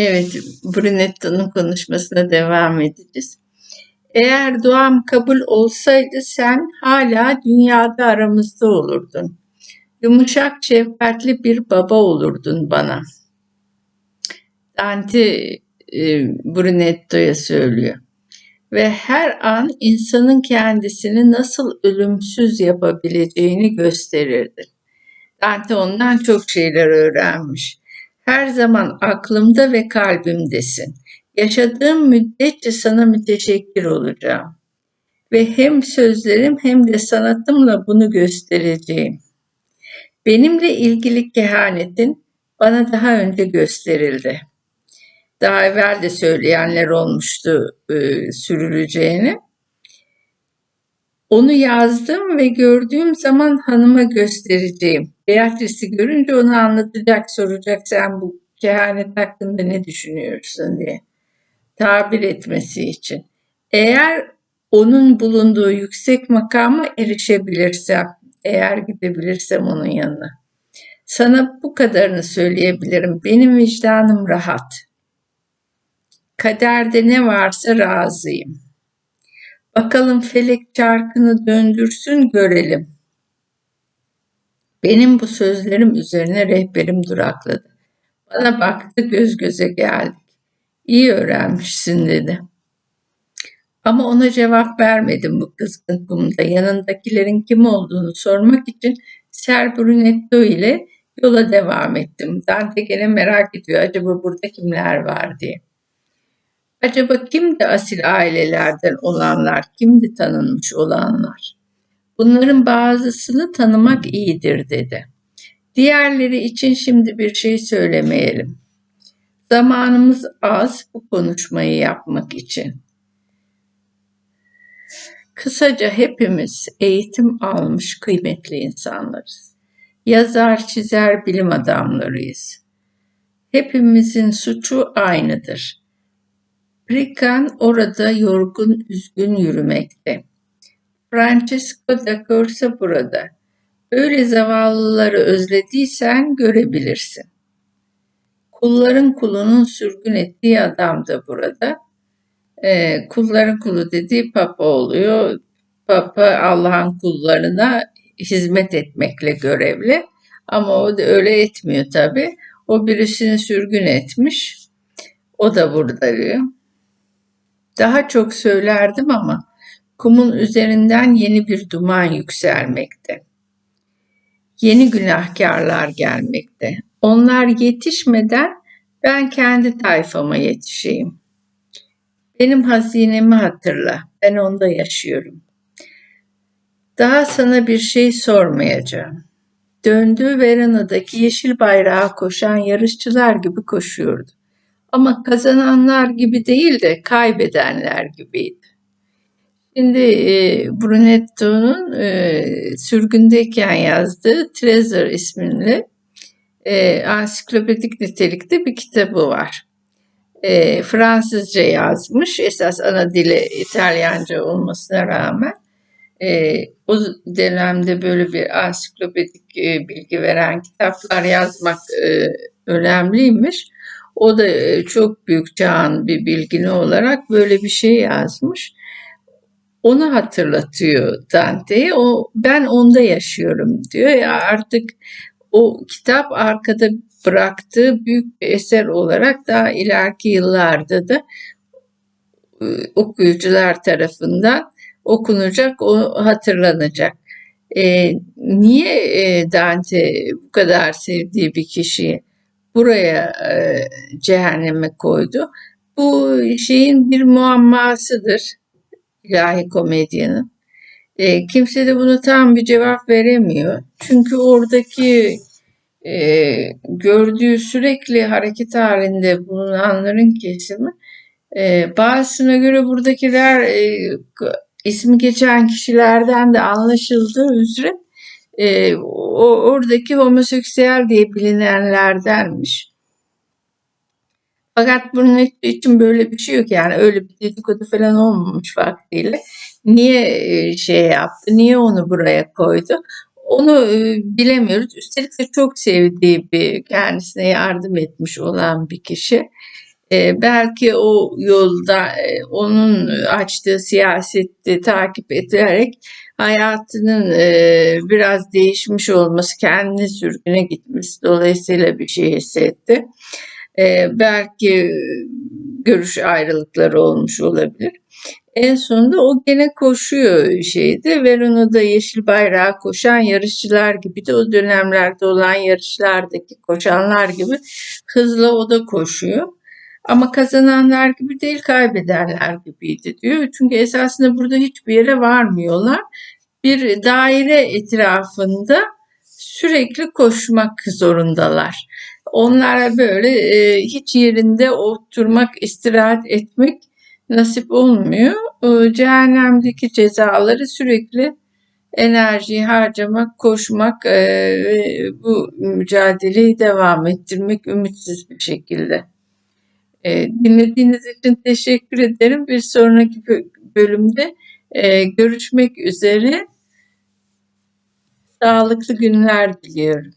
Evet, Brunetta'nın konuşmasına devam edeceğiz. Eğer duam kabul olsaydı sen hala dünyada aramızda olurdun. Yumuşak, şefkatli bir baba olurdun bana. Dante e, Brunetto'ya söylüyor. Ve her an insanın kendisini nasıl ölümsüz yapabileceğini gösterirdi. Dante ondan çok şeyler öğrenmiş. Her zaman aklımda ve kalbimdesin. Yaşadığım müddetçe sana müteşekkir olacağım. Ve hem sözlerim hem de sanatımla bunu göstereceğim. Benimle ilgili kehanetin bana daha önce gösterildi. Daha evvel de söyleyenler olmuştu e, sürüleceğini. Onu yazdım ve gördüğüm zaman hanıma göstereceğim. Beatrice'i görünce onu anlatacak, soracak sen bu kehanet hakkında ne düşünüyorsun diye. Tabir etmesi için. Eğer onun bulunduğu yüksek makama erişebilirsem, eğer gidebilirsem onun yanına. Sana bu kadarını söyleyebilirim. Benim vicdanım rahat. Kaderde ne varsa razıyım. Bakalım felek çarkını döndürsün görelim. Benim bu sözlerim üzerine rehberim durakladı. Bana baktı göz göze geldik. İyi öğrenmişsin dedi. Ama ona cevap vermedim bu kızgınlığımda. Yanındakilerin kim olduğunu sormak için Ser Brunetto ile yola devam ettim. Dante gene merak ediyor acaba burada kimler var diye. Acaba kimdi asil ailelerden olanlar, kimdi tanınmış olanlar? Bunların bazısını tanımak iyidir dedi. Diğerleri için şimdi bir şey söylemeyelim. Zamanımız az bu konuşmayı yapmak için. Kısaca hepimiz eğitim almış kıymetli insanlarız. Yazar, çizer, bilim adamlarıyız. Hepimizin suçu aynıdır. Rican orada yorgun üzgün yürümekte. Francesco da Corsa burada. Öyle zavallıları özlediysen görebilirsin. Kulların kulunun sürgün ettiği adam da burada. Ee, kulların kulu dediği papa oluyor. Papa Allah'ın kullarına hizmet etmekle görevli. Ama o da öyle etmiyor tabi. O birisini sürgün etmiş. O da burada diyor. Daha çok söylerdim ama kumun üzerinden yeni bir duman yükselmekte. Yeni günahkarlar gelmekte. Onlar yetişmeden ben kendi tayfama yetişeyim. Benim hazinemi hatırla. Ben onda yaşıyorum. Daha sana bir şey sormayacağım. Döndüğü veranadaki yeşil bayrağa koşan yarışçılar gibi koşuyordu. Ama kazananlar gibi değil de kaybedenler gibiydi. Şimdi e, Brunetto'nun e, sürgündeyken yazdığı Treasure isminde e, ansiklopedik nitelikte bir kitabı var. E, Fransızca yazmış. Esas ana dili İtalyanca olmasına rağmen e, o dönemde böyle bir ansiklopedik e, bilgi veren kitaplar yazmak e, önemliymiş. O da e, çok büyük çağın bir bilgini olarak böyle bir şey yazmış. Onu hatırlatıyor Dante'ye. O ben onda yaşıyorum diyor. Ya artık o kitap arkada bıraktığı büyük bir eser olarak daha ileriki yıllarda da e, okuyucular tarafından okunacak, o hatırlanacak. E, niye e, Dante bu kadar sevdiği bir kişiyi buraya e, cehenneme koydu? Bu şeyin bir muammasıdır ilahi komedyanın. E, kimse de bunu tam bir cevap veremiyor. Çünkü oradaki e, gördüğü sürekli hareket halinde bulunanların kesimi e, bazısına göre buradakiler e, ismi geçen kişilerden de anlaşıldığı üzere e, o, oradaki homoseksüel diye bilinenlerdenmiş. Fakat bunun için böyle bir şey yok yani öyle bir dedikodu falan olmamış vaktiyle. Niye e, şey yaptı, niye onu buraya koydu? Onu e, bilemiyoruz. Üstelik de çok sevdiği bir, kendisine yardım etmiş olan bir kişi. E, belki o yolda e, onun açtığı siyaseti takip ederek hayatının e, biraz değişmiş olması, kendi sürgüne gitmesi dolayısıyla bir şey hissetti. E, belki görüş ayrılıkları olmuş olabilir. En sonunda o gene koşuyor şeydi. Verona'da yeşil bayrağı koşan yarışçılar gibi de o dönemlerde olan yarışlardaki koşanlar gibi hızla o da koşuyor. Ama kazananlar gibi değil kaybedenler gibiydi diyor. Çünkü esasında burada hiçbir yere varmıyorlar. Bir daire etrafında sürekli koşmak zorundalar. Onlara böyle e, hiç yerinde oturmak, istirahat etmek nasip olmuyor. E, cehennemdeki cezaları sürekli enerjiyi harcamak, koşmak e, ve bu mücadeleyi devam ettirmek ümitsiz bir şekilde. E, dinlediğiniz için teşekkür ederim. Bir sonraki bölümde e, görüşmek üzere. Sağlıklı günler diliyorum.